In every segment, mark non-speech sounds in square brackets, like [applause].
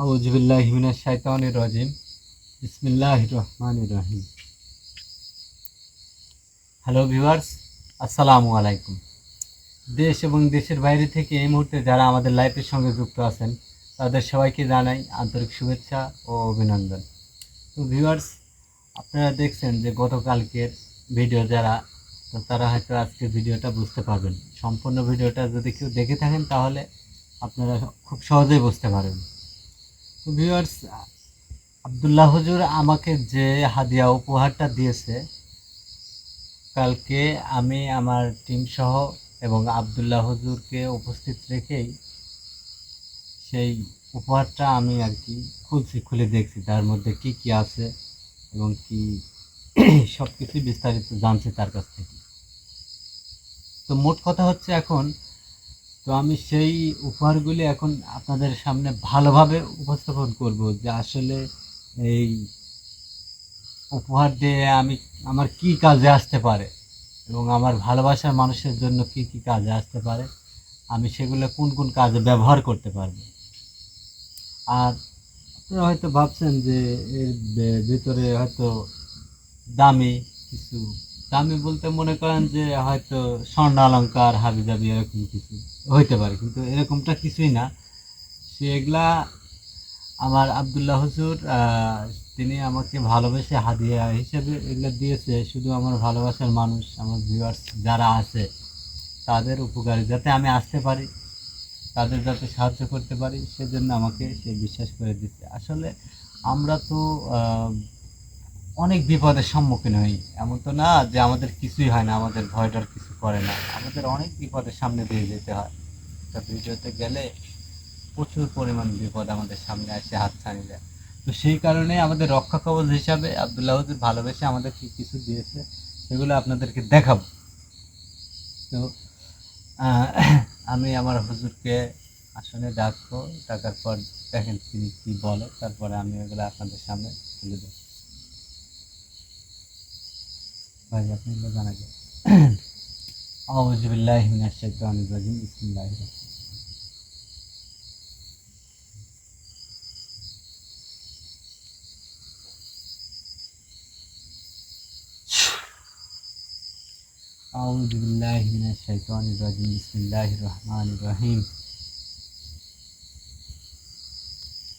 আউজবিল্লাহ হিমিনাশ শাইতানির রাজিম। বিসমিল্লাহির রহমানির রহিম। হ্যালো ভিউয়ার্স আসসালামু আলাইকুম। দেশ এবং দেশের বাইরে থেকে এই মুহূর্তে যারা আমাদের লাইফের সঙ্গে যুক্ত আছেন, তাদের সবাইকে জানাই আন্তরিক শুভেচ্ছা ও অভিনন্দন। তো ভিউয়ার্স আপনারা দেখছেন যে গতকালকের ভিডিও যারা, তো তারা হয়তো আজকের ভিডিওটা বুঝতে পারবেন। সম্পূর্ণ ভিডিওটা যদি কেউ দেখে থাকেন, তাহলে আপনারা খুব সহজেই বুঝতে পারবেন। ভিউয়ার্স আবদুল্লাহ হুজুর আমাকে যে হাদিয়া উপহারটা দিয়েছে, কালকে আমি আমার টিম সহ এবং আবদুল্লাহ হুজুরকে উপস্থিত রেখেই সেই উপহারটা আমি আর কি খুলছি, খুলে দেখছি। তার মধ্যে কি কি আছে এবং কি [clears throat] সব কিছুই বিস্তারিত জানছি তার কাছ থেকে। তো মোট কথা হচ্ছে এখন তো আমি সেই উপহারগুলি এখন আপনাদের সামনে ভালোভাবে উপস্থাপন করব যে আসলে এই উপহার দিয়ে আমি, আমার কি কাজে আসতে পারে এবং আমার ভালোবাসার মানুষের জন্য কি কি কাজে আসতে পারে, আমি সেগুলো কোন কোন কাজে ব্যবহার করতে পারব। আর আপনারা হয়তো ভাবছেন যে এর ভিতরে হয়তো দামি কিছু, দামি বলতে মনে করেন যে হয়তো স্বর্ণ অলঙ্কার হাবি জাবি এরকম কিছু। হইতে পারে, কিন্তু এরকমটা কিছুই না। সে এগুলা আমার আবদুল্লাহ হুজুর তিনি আমাকে ভালোবেসে হাদিয়া হিসেবে এগুলো দিয়েছে। শুধু আমার ভালোবাসার মানুষ, আমার ভিউয়ার্স যারা আছে, তাদের উপকারী, যাতে আমি আসতে পারি, তাদের যাতে সাহায্য করতে পারি, সেজন্য আমাকে সে বিশ্বাস করে দিচ্ছে। আসলে আমরা তো অনেক বিপদের সম্মুখীন হই। এমন তো না যে আমাদের কিছুই হয় না, আমাদের ভয়টার কিছু করে না। আমাদের অনেক বিপদের সামনে দিয়ে যেতে হয়। একটা ভিডিওতে গেলে প্রচুর পরিমাণ বিপদ আমাদের সামনে আসে হাত ছানি দেয়। তো সেই কারণে আমাদের রক্ষা কবচ হিসাবে আবদুল্লাহ হুজুর ভালোবেসে আমাদের কি কিছু দিয়েছে, সেগুলো আপনাদেরকে দেখাবো। তো আমি আমার হুজুরকে আসনে ডাকবো, ডাকার পর দেখেন তিনি কি বলে, তারপরে আমি এগুলো আপনাদের সামনে তুলে দেবো भाई लगाना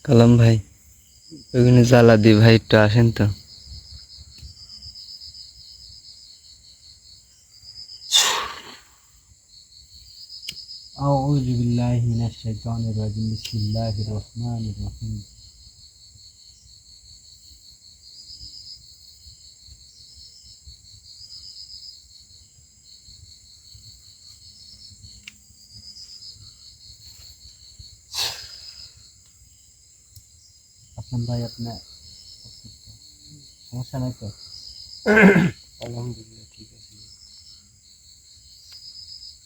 कलम भाई ওইখানে জ্বালা দি ভাই একটু আসেন তো أعوذ بالله من الشيطان الرجيم بسم الله الرحمن الرحيم আপনার ভাই আপনার সমস্যা নাই তো আলহামদুলিল্লাহ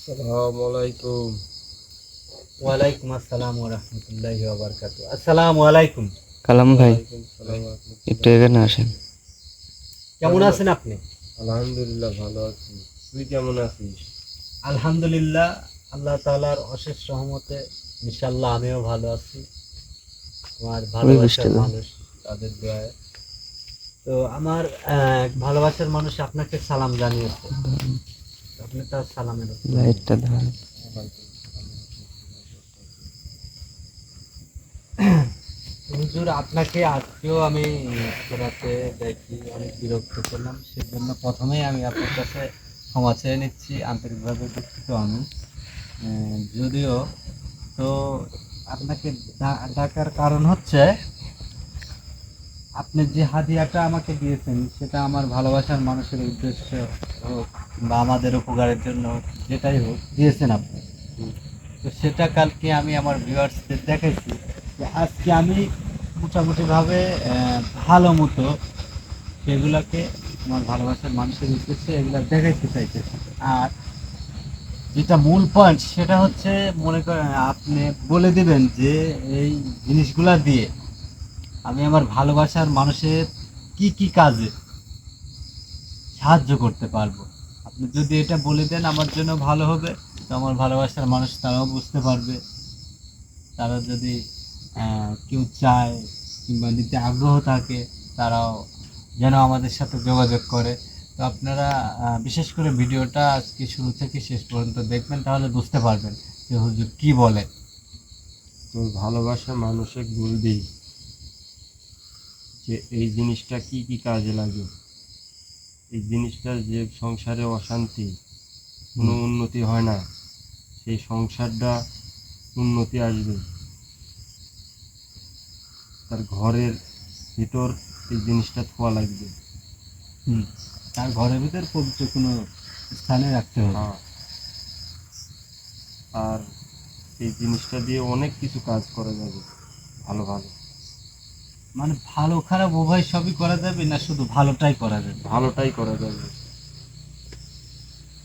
আসসালামু আলাইকুম। ওয়ালাইকুম আসসালাম আলাইকুম। কালাম ভাই। একটু এখানে আসেন। কেমন আছেন আপনি? আলহামদুলিল্লাহ ভালো আছি। তুই কেমন আছিস? আলহামদুলিল্লাহ আল্লাহ তাআলার অশেষ রহমতে ইনশাল্লাহ আমিও ভালো আছি। আমার ভালোবাসার মানুষ তাদের দোয়ায়। তো আমার আহ, ভালোবাসার মানুষ আপনাকে সালাম জানিয়েছে। লাইটটা ধরেন। হুজুর আপনাকে আজকেও আমি রাতে দেখি অনেক বিরক্ত করলাম সেজন্য প্রথমেই আমি আপনার কাছে ক্ষমা চেয়ে নিচ্ছি আন্তরিকভাবে দুঃখিত আমি। যদিও তো আপনাকে ডাকার কারণ হচ্ছে আপনি যে হাদিয়াটা আমাকে দিয়েছেন সেটা আমার ভালোবাসার মানুষের উদ্দেশ্য হোক বা আমাদের উপকারের জন্য হোক, যেটাই হোক দিয়েছেন আপনি। তো সেটা কালকে আমি আমার ভিউয়ার্সদের দেখাইছি যে আজকে আমি মোটামুটিভাবে ভালো মতো সেগুলোকে আমার ভালোবাসার মানুষের উদ্দেশ্যে এগুলো দেখাইতে চাইতেছি। আর যেটা মূল পয়েন্ট সেটা হচ্ছে মনে করেন আপনি বলে দিবেন যে এই জিনিসগুলা দিয়ে আমি আমার ভালোবাসার মানুষের কি কি কাজে সাহায্য করতে পারব? আপনি যদি এটা বলে দেন আমার জন্য ভালো হবে, তো আমার ভালোবাসার মানুষ তারাও বুঝতে পারবে। তারা যদি কেউ চায় কিংবা নিতে আগ্রহ থাকে, তারাও যেন আমাদের সাথে যোগাযোগ করে। তো আপনারা বিশেষ করে ভিডিওটা আজকে শুরু থেকে শেষ পর্যন্ত দেখবেন, তাহলে বুঝতে পারবেন যে হুজুর কি বলে। তোর ভালোবাসা মানুষে বলবি যে এই জিনিসটা কি কি কাজে লাগে? এই জিনিসটা যে সংসারে অশান্তি কোনো উন্নতি হয় না সেই সংসারটা উন্নতি আসবে। তার ঘরের ভিতর এই জিনিসটা থোয়া লাগবে। হুম। তার ঘরের ভিতর পবিত্র কোনো স্থানে রাখতে হবে। হ্যাঁ। আর এই জিনিসটা দিয়ে অনেক কিছু কাজ করা যাবে ভালো ভালো। মানে ভালো খারাপ উভয় সবই করা যাবে না শুধু ভালোটাই করা যাবে? ভালোটাই করা যাবে।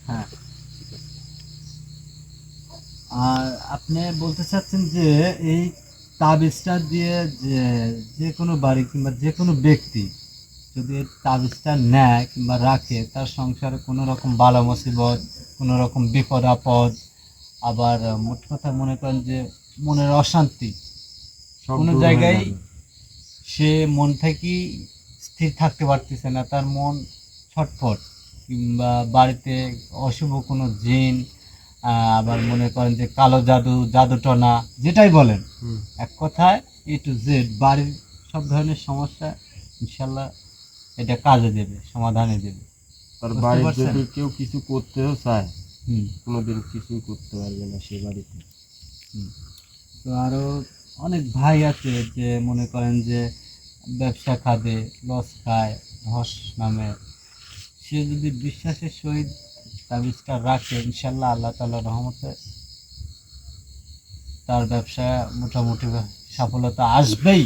হ্যাঁ। আর আপনি বলতে চাচ্ছেন যে এই তাবিজটা দিয়ে যে যে কোনো বাড়ি কিংবা যে কোনো ব্যক্তি যদি এই তাবিজটা নেয় কিংবা রাখে তার সংসারে কোনো রকম বালা মুসিবত কোনো রকম বিপদ আপদ আবার মোট কথা মনে করেন যে মনের অশান্তি কোনো জায়গায়। সে মন থেকেই স্থির থাকতে পারতেছে না তার মন ছটফট কিংবা বাড়িতে অশুভ কোনো জিন আবার মনে করেন যে কালো জাদু জাদু টনা যেটাই বলেন এক কথায় এ টু জেড বাড়ির সব ধরনের সমস্যা ইনশাল্লাহ এটা কাজে দেবে সমাধানে দেবে। তার বাড়ির যদি কেউ কিছু করতেও চায় হুম। কোনোদিন কিছুই করতে পারবে না সে বাড়িতে। তো আরও অনেক ভাই আছে যে মনে করেন যে ব্যবসা খাদে লস খায় ধস নামে। সে যদি বিশ্বাসের সহিত তাবিজটা রাখে ইনশাল্লাহ আল্লাহ তাল্লাহ রহমতে তার ব্যবসা মোটামুটি সফলতা আসবেই।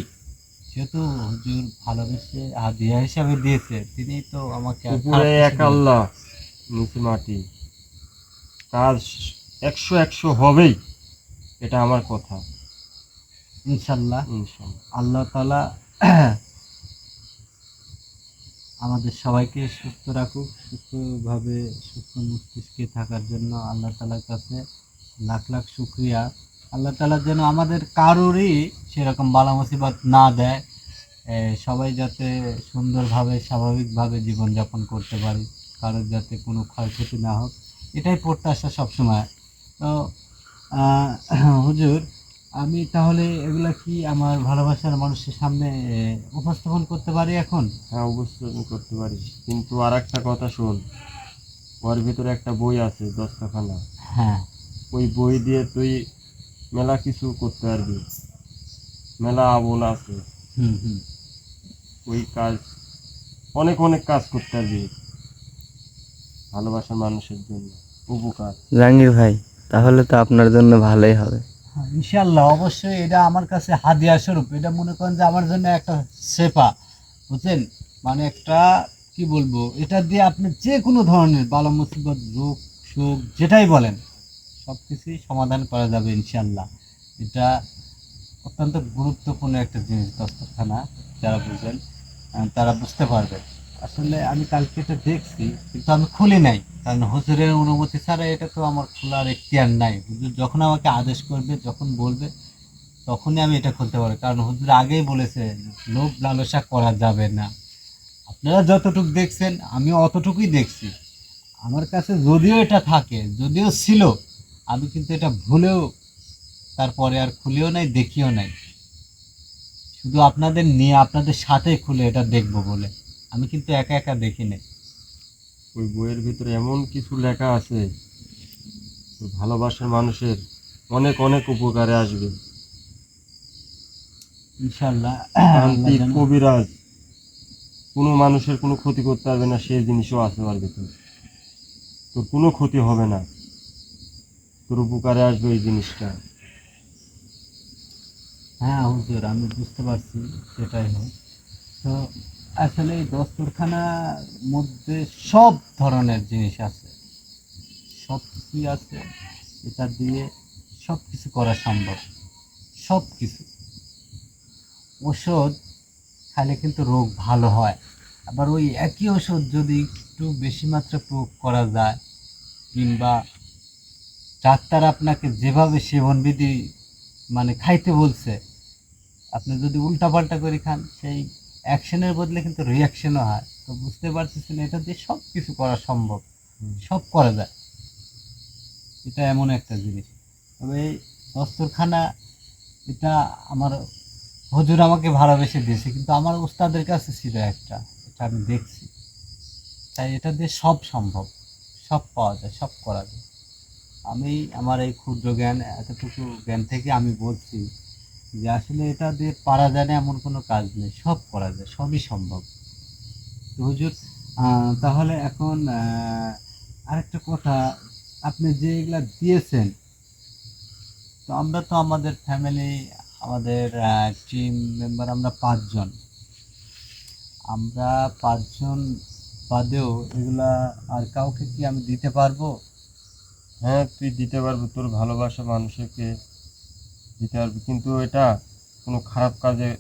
যেহেতু হুজুর ভালোবেসে হাদিয়া হিসাবে দিয়েছে তিনি তো আমাকে উপরে এক আল্লাহ নিচে মাটি। কাজ একশো একশো হবেই এটা আমার কথা। ইনশাল্লাহ ইনশাল্লাহ আল্লাহ তালা [coughs] আমাদের সবাইকে সুস্থ রাখুক, সুস্থভাবে সুস্থ মস্তিষ্কে থাকার জন্য আল্লাহ তালার কাছে লাখ লাখ শুক্রিয়া। আল্লাহ তালা যেন আমাদের কারোরই সেরকম বালা মুসিবত না দেয়। সবাই যাতে সুন্দরভাবে, স্বাভাবিকভাবে জীবনযাপন করতে পারি, কারোর যাতে কোনো ক্ষয়ক্ষতি না হোক, এটাই প্রত্যাশা সবসময়। তো [coughs] হুজুর আমি তাহলে এগুলা কি আমার ভালোবাসার মানুষের সামনে উপস্থাপন করতে পারি এখন? হ্যাঁ অবশ্যই আমি করতে পারি। কিন্তু আর একটা কথা শোন ওর ভিতরে একটা বই আছে দশটাখানা হ্যাঁ। ওই বই দিয়ে তুই মেলা কিছু করতে পারবি। মেলা আবল আছে। হুম হুম। ওই কাজ অনেক অনেক কাজ করতে পারবি। ভালোবাসার মানুষের জন্য। উপকার। জাহাঙ্গীর ভাই তাহলে তো আপনার জন্য ভালোই হবে। ইনশাল্লাহ অবশ্যই এটা আমার কাছে হাদিয়া স্বরূপ। এটা মনে করেন যে আমার জন্য একটা সেপা বুঝছেন? মানে একটা, কি বলব, এটা দিয়ে আপনি যে কোনো ধরনের বালা মুসিবত রোগ শোক যেটাই বলেন সব কিছুই সমাধান করা যাবে ইনশাল্লাহ এটা অত্যন্ত গুরুত্বপূর্ণ একটা জিনিস, দস্তরখানা, যারা বুঝেন তারা বুঝতে পারবে আসলে আমি কালকে এটা দেখছি, কিন্তু আমি খুলি নাই। কারণ হুজুরের অনুমতি ছাড়া এটা তো আমার খোলার এখতিয়ার নাই। হুজুর যখন আমাকে আদেশ করবে, যখন বলবে, তখনই আমি এটা খুলতে পারি কারণ হুজুর আগেই বলেছে, লোভ লালসা করা যাবে না। আপনারা যতটুকু দেখছেন, আমি অতটুকুই দেখছি। আমার কাছে যদিও এটা থাকে, যদিও ছিল, আমি কিন্তু এটা ভুলেও তারপরে আর খুলেও নাই, দেখিও নাই। শুধু আপনাদের নিয়ে, আপনাদের সাথে খুলে এটা দেখব বলে। আমি কিন্তু একা একা দেখি নাই। ওই বইয়ের ভিতরে এমন কিছু লেখা আছে ভালোবাসার মানুষের অনেক অনেক উপকারে আসবে। ইনশাল্লাহ কবিরাজ কোনো মানুষের কোনো ক্ষতি করতে পারবে না সেই জিনিসও আছে ওর ভিতরে। তোর কোনো ক্ষতি হবে না। তোর উপকারে আসবে এই জিনিসটা। হ্যাঁ হুজুর আমি বুঝতে পারছি সেটাই হয়। তো আসলে এই দস্তরখানার মধ্যে সব ধরনের জিনিস আছে। সব কিছুই আছে। এটা দিয়ে সব কিছু করা সম্ভব। সব কিছু। ওষুধ খাইলে কিন্তু রোগ ভালো হয়। আবার ওই একই ওষুধ যদি একটু বেশি মাত্রা প্রয়োগ করা যায়, কিংবা ডাক্তার আপনাকে যেভাবে সেবনবিধি মানে খাইতে বলছে, আপনি যদি উল্টাপাল্টা করে খান, সেই অ্যাকশনের বদলে কিন্তু রিয়াকশনও হয়। তো বুঝতে পারতেছেন এটা দিয়ে সব কিছু করা সম্ভব। সব করা যায়। এটা এমন একটা জিনিস। তবে এই দস্তরখানা এটা আমার হজুর আমাকে ভালোবেসে দিয়েছে কিন্তু আমার ওস্তাদের কাছে ছিল একটা এটা আমি দেখছি। তাই এটা দিয়ে সব সম্ভব। সব পাওয়া যায় সব করা যায়। আমি আমার এই ক্ষুদ্র জ্ঞান এতটুকু জ্ঞান থেকে আমি বলছি যে আসলে এটা দিয়ে পারা যায় না, এমন কোনো কাজ নেই, সব করা যায়, সবই সম্ভব। তো হুজুর তাহলে এখন আরেকটা কথা, আপনি যে এগুলা দিয়েছেন, তো আমরা তো আমাদের ফ্যামিলি আমাদের টিম মেম্বার আমরা পাঁচজন। আমরা পাঁচজন বাদেও এগুলা আর কাউকে কি আমি দিতে পারব? হ্যাঁ তুই দিতে পারব, তোর ভালোবাসা মানুষকে। দিতে পারবি। কিন্তু এটা কোনো খারাপ কাজে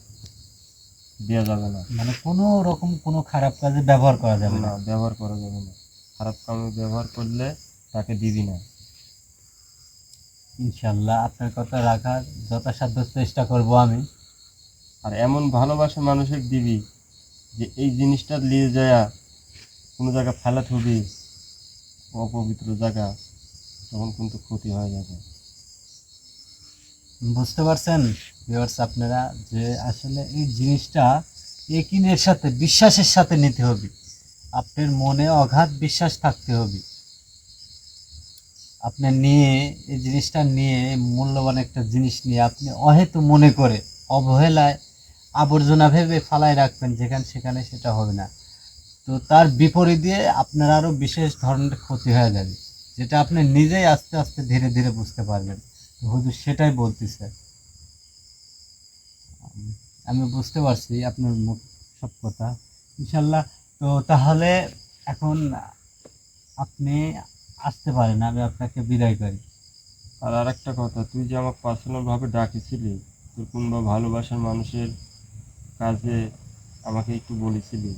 দেওয়া যাবে না। মানে কোনো রকম কোনো খারাপ কাজে ব্যবহার করা যাবে না। ব্যবহার করা যাবে না। খারাপ কামে ব্যবহার করলে তাকে দিবি না। ইনশাল্লাহ আপনার কথা রাখার যথাসাধ্য চেষ্টা করব আমি। আর এমন ভালোবাসা মানুষকে দিবি যে এই জিনিসটা নিয়ে যায় কোনো জায়গা ফেলা থবি অপবিত্র জায়গা তখন কিন্তু ক্ষতি হয়ে যাবে। বুঝতে পারছেন? ভিউয়ার্স আপনারা যে আসলে এই জিনিসটা একিনের সাথে, বিশ্বাসের সাথে নিতে হবে। আপনার মনে অগাধ বিশ্বাস থাকতে হবে। আপনার নিয়ে, এই জিনিসটা নিয়ে, মূল্যবান একটা জিনিস নিয়ে আপনি অহেতু মনে করে, অবহেলায়, আবর্জনা ভেবে ফালায় রাখবেন, যেখানে সেখানে সেটা হবে না। তো তার বিপরীতে আপনার আরও বিশেষ ধরনের ক্ষতি হয়ে যাবে, যেটা আপনি নিজেই আস্তে আস্তে ধীরে ধীরে বুঝতে পারবেন। হুজুর সেটাই বলতেছে। আমি বুঝতে পারছি আপনার মুখ সব কথা। ইনশাল্লাহ, তো তাহলে এখন আপনি আসতে পারেন, আমি আপনাকে বিদায় করি। আর আরেকটা কথা, তুই যে আমাকে পার্সোনালভাবে ডাকেছিলি, তোর কোনবা ভালোবাসার মানুষের কাজে আমাকে একটু বলেছিলি,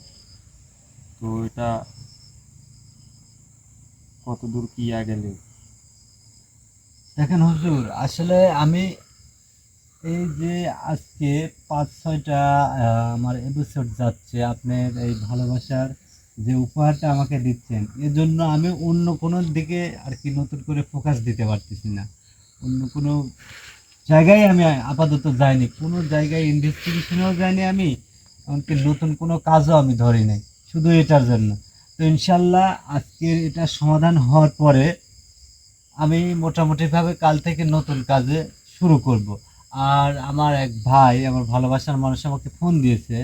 তো এটা কত দূর কি গেলে দেখেন হুজুর, আসলে আমি এই যে আজকে পাঁচ, ছয়টা আমার এপিসোড যাচ্ছে, আপনার এই ভালোবাসার যে উপহারটা আমাকে দিচ্ছেন এর জন্য আমি অন্য কোনো দিকে আর কি নতুন করে ফোকাস দিতে পারতেছি না। অন্য কোনো জায়গায় আমি আপাতত যাইনি, কোনো জায়গায় ইনভেস্টিগেশনেও যাইনি আমি, এমনকি নতুন কোনো কাজও আমি ধরি নাই, শুধু এটার জন্য। তো ইনশাল্লাহ আজকের এটা সমাধান হওয়ার পরে আমি মোটামুটিভাবে কাল থেকে নতুন কাজে শুরু করব। আর আমার এক ভাই, আমার ভালোবাসার মানুষ আমাকে ফোন দিয়েছে।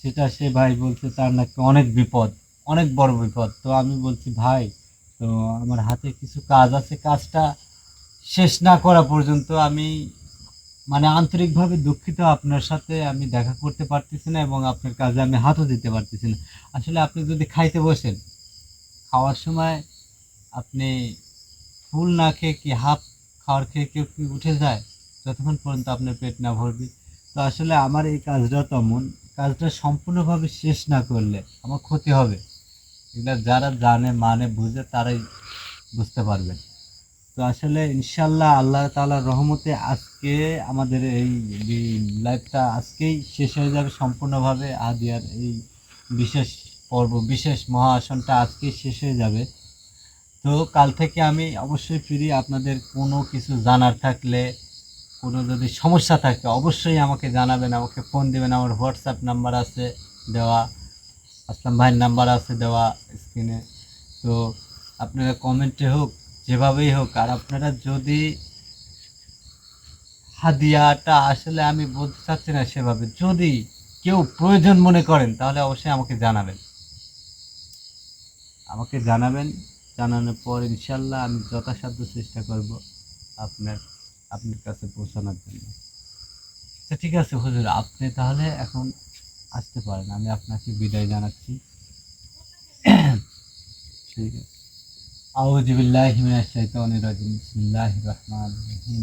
সেটা সে ভাই বলছে, তার নাকি অনেক বিপদ, অনেক বড় বিপদ। তো আমি বলছি, ভাই, তো আমার হাতে কিছু কাজ আছে, কাজটা শেষ না করা পর্যন্ত আমি মানে আন্তরিকভাবে দুঃখিত, আপনার সাথে আমি দেখা করতে পারতেছি না এবং আপনার কাজে আমি হাতও দিতে পারতেছি না। আসলে আপনি যদি খাইতে বসেন, খাওয়ার সময় আপনি ফুল না খেয়ে কি হাফ খাওয়ার খেয়ে কেউ কি উঠে যায়? যতক্ষণ পর্যন্ত আপনার পেট না ভরবে। তো আসলে আমার এই কাজটা তেমন, কাজটা সম্পূর্ণভাবে শেষ না করলে আমার ক্ষতি হবে। এগুলো যারা জানে মানে বুঝে তারাই বুঝতে পারবে। তো আসলে ইনশাল্লাহ আল্লাহ তাআলার রহমতে আজকে আমাদের এই লাইফটা আজকেই শেষ হয়ে যাবে সম্পূর্ণভাবে। আদিয়ার এই বিশেষ পর্ব, বিশেষ মহাসনটা আজকেই শেষ হয়ে যাবে। তো কাল থেকে আমি অবশ্যই ফিরি। আপনাদের কোনো কিছু জানার থাকলে, কোনো যদি সমস্যা থাকে, অবশ্যই আমাকে জানাবেন, আমাকে ফোন দেবেন। আমার হোয়াটসঅ্যাপ নাম্বার আছে দেওয়া, আসলাম ভাইয়ের নাম্বার আছে দেওয়া স্ক্রিনে তো আপনারা কমেন্টে হোক, যেভাবেই হোক, আর আপনারা যদি হাদিয়াটা আসলে আমি বলতে চাচ্ছি না সেভাবে, যদি কেউ প্রয়োজন মনে করেন, তাহলে অবশ্যই আমাকে জানাবেন। আমাকে জানাবেন জানানোর পর ইনশাল্লাহ আমি যথাসাধ্য চেষ্টা করব আপনার আপনার কাছে পৌঁছানোর জন্য। তো ঠিক আছে হুজুর, আপনি তাহলে এখন আসতে পারেন, আমি আপনাকে বিদায় জানাচ্ছি। ঠিক আছে। আউজিবিল্লাহি মিনাশ শাইতানির রাজিম। বিসমিল্লাহির রহমানির রহিম।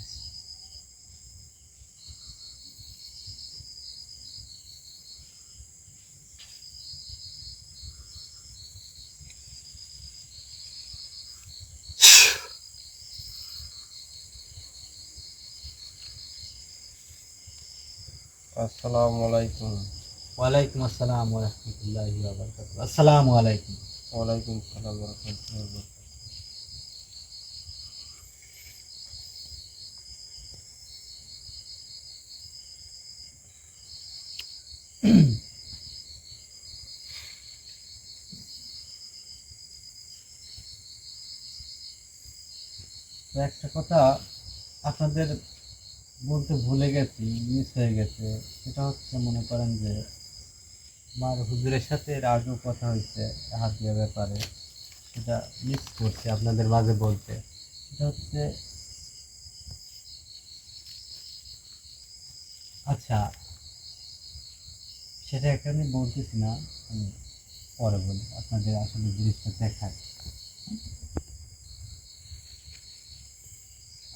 আসসালামু আলাইকুম ওয়ালাইকুম আসসালাম ওয়াবারাকাতুহু। আসসালামু আলাইকুম ওয়ালাইকুম সালাম রহমতুল্লাহ একটা কথা আপনাদের বলতে ভুলে গেছি মিস হয়ে গেছে। সেটা হচ্ছে মনে করেন যে, আমার হুজুরের সাথে এর আগেও কথা হয়েছে হাতিয়ার ব্যাপারে। সেটা মিস করছি আপনাদের মাঝে বলতে। সেটা হচ্ছে আচ্ছা সেটা একটা আমি বলতেছি না, আমি পরে বলি, আপনাদের আসলে জিনিসটা দেখায়।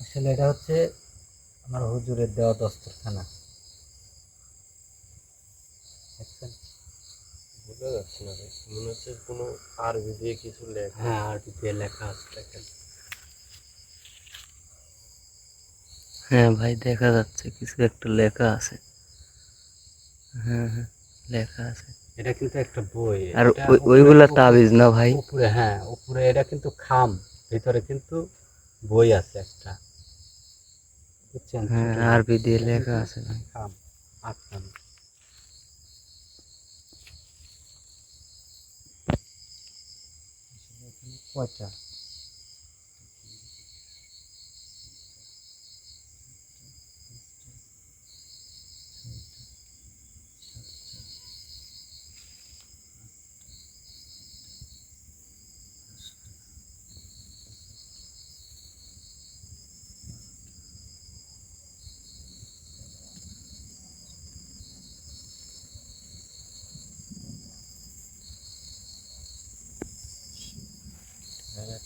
আসলে এটা হচ্ছে আমার হুজুরের দেওয়া দস্তরখানা? বোঝা যাচ্ছে না ভাই মনে হচ্ছে কোনো আরবি দিয়ে কিছু লেখা হ্যাঁ আরবি দিয়ে লেখা আছে দেখেন। হ্যাঁ ভাই দেখা যাচ্ছে কিছু একটা লেখা আছে। হ্যাঁ হ্যাঁ। লেখা আছে। এটা কিন্তু একটা বই। আর এটা ওই- উপরে- ওইগুলা তাবিজ না ভাই? উপরে হ্যাঁ উপরে এটা কিন্তু খাম ভিতরে কিন্তু বই আছে একটা। বুঝছেন? হ্যাঁ ছোট আরবি দিয়ে লেখা আছে ভাই। খাম আটকানো আসলে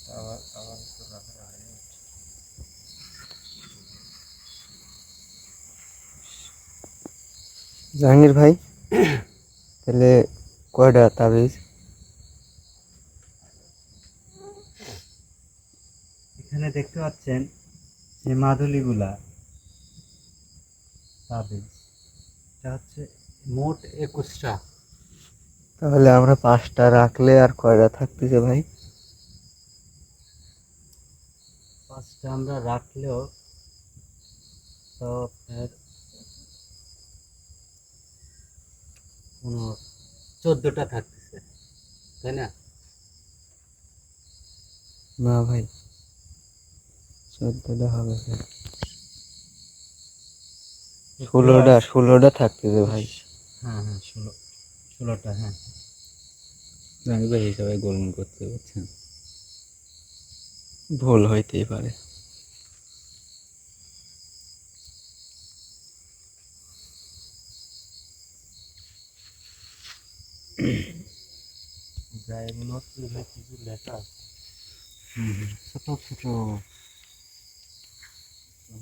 রাখা জাহাঙ্গীর ভাই তাহলে কয়টা তাবিজ? এখানে দেখতে পাচ্ছেন যে মাদুলিগুলা তাবিজ। এটা হচ্ছে মোট একুশটা। তাহলে আমরা পাঁচটা রাখলে আর কয়টা থাকতেছে ভাই? আমরা রাখলেও তো কোনো চোদ্দোটা থাকতেছে তাই না? না ভাই চোদ্দোটা হবে ভাই। ষোলোটা ষোলোটা থাকতেছে ভাই। হ্যাঁ হ্যাঁ ষোলো ষোলোটা হ্যাঁ। আমি হিসাবে গোলন করতে পারছেন ভুল হইতেই পারে। মনে হচ্ছে কিছু লেখা ছোট ছোট।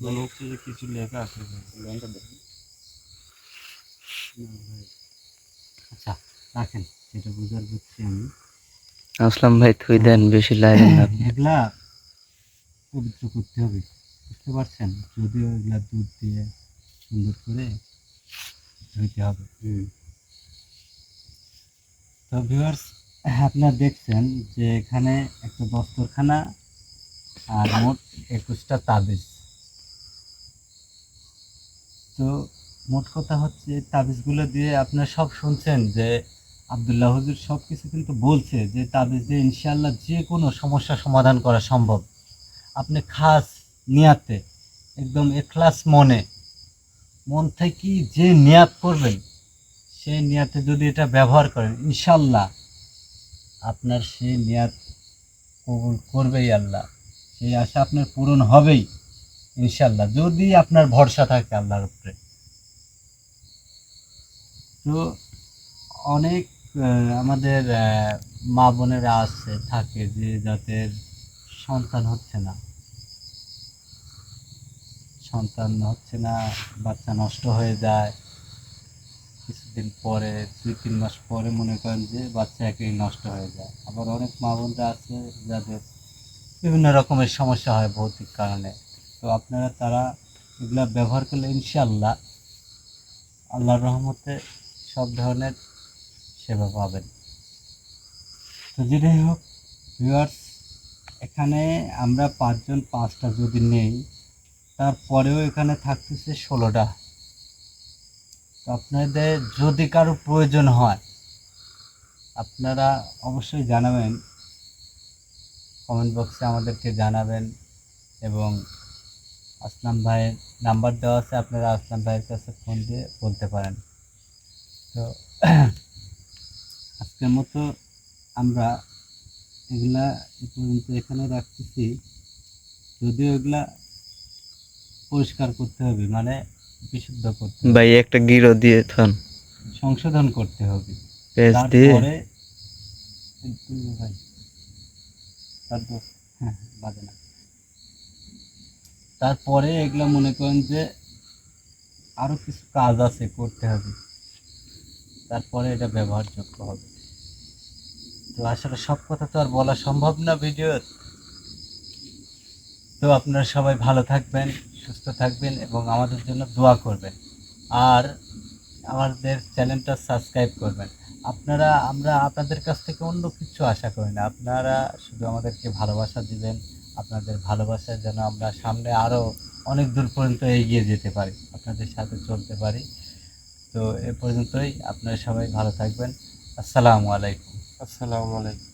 মনে হচ্ছে যে কিছু লেখা আছে ভাই। আচ্ছা রাখেন সেটা বুঝার বুঝছি আমি। আসলাম ভাই থুই দেন বেশি লাগে না এগুলা পবিত্র করতে হবে বুঝতে পারছেন? যদিও এগুলা দুধ দিয়ে সুন্দর করে ধুইতে হবে। তো ভিউয়ার্স আপনারা দেখছেন যে এখানে একটা দস্তরখানা আর মোট একুশটা তাবিজ। তো মোট কথা হচ্ছে তাবিজগুলো দিয়ে আপনারা সব শুনছেন যে আবদুল্লাহ হুজুর সব কিছু কিন্তু বলছে যে তাবিজ দিয়ে ইনশাল্লাহ যে কোনো সমস্যা সমাধান করা সম্ভব। আপনি খাস নিয়াতে, একদম এখলাস মনে, মন থেকে যে নিয়াত করবেন, সেই নিয়াতে যদি এটা ব্যবহার করেন ইনশাল্লাহ আপনার সেই নিয়াত কবুল করবেই আল্লাহ। সেই আশা আপনার পূরণ হবেই ইনশাল্লাহ যদি আপনার ভরসা থাকে আল্লাহর উপরে। তো অনেক আমাদের মা বোনেরা আছে, থাকে যে যাদের সন্তান হচ্ছে না। সন্তান হচ্ছে না, বাচ্চা নষ্ট হয়ে যায়। কিছুদিন পরে, দুই, তিন মাস পরে মনে করেন যে বাচ্চা একই নষ্ট হয়ে যায়। আবার অনেক মা বোনরা আছে যাদের বিভিন্ন রকমের সমস্যা হয় ভৌতিক কারণে। তো আপনারা তারা এগুলা ব্যবহার করলে ইনশাল্লাহ আল্লাহর রহমতে সব ধরনের সেবা পাবেন। তো যেটাই হোক ভিউয়ার্স এখানে আমরা পাঁচজন, পাঁচটা যদি নেই, তারপরেও এখানে থাকতেছে ষোলোটা। আপনাদের যদি কারও প্রয়োজন হয়, আপনারা অবশ্যই জানাবেন। কমেন্ট বক্সে আমাদেরকে জানাবেন এবং আসলাম ভাইয়ের নাম্বার দেওয়া আছে, আপনারা আসলাম ভাইয়ের কাছে ফোন দিয়ে বলতে পারেন। তো আজকের মতো আমরা এগুলা এ পর্যন্ত এখানে রাখতেছি। যদিও এগুলা পরিষ্কার করতে হবে মানে বিশুদ্ধ করতে ভাই একটা গিরো দিয়ে থান। সংশোধন করতে হবে। পেজ দিয়ে? ভাই, তারপর হ্যাঁ বাজে না। তারপরে এগুলো মনে করেন যে আরও কিছু কাজ আছে করতে হবে। তারপরে এটা ব্যবহারযোগ্য হবে। তো আসলে সব কথা তো আর বলা সম্ভব না ভিডিও তো আপনারা সবাই ভালো থাকবেন। সুস্থ থাকবেন এবং আমাদের জন্য দোয়া করবেন। আর আমাদের চ্যানেলটা সাবস্ক্রাইব করবেন। আপনারা, আমরা আপনাদের কাছ থেকে অন্য কিছু আশা করি না। আপনারা শুধু আমাদেরকে ভালোবাসা দিবেন। আপনাদের ভালোবাসার যেন আমরা সামনে আরও অনেক দূর পর্যন্ত এগিয়ে যেতে পারি, আপনাদের সাথে চলতে পারি। তো এ পর্যন্তই। আপনারা সবাই ভালো থাকবেন। আসসালামু আলাইকুম। আসসালামু আলাইকুম।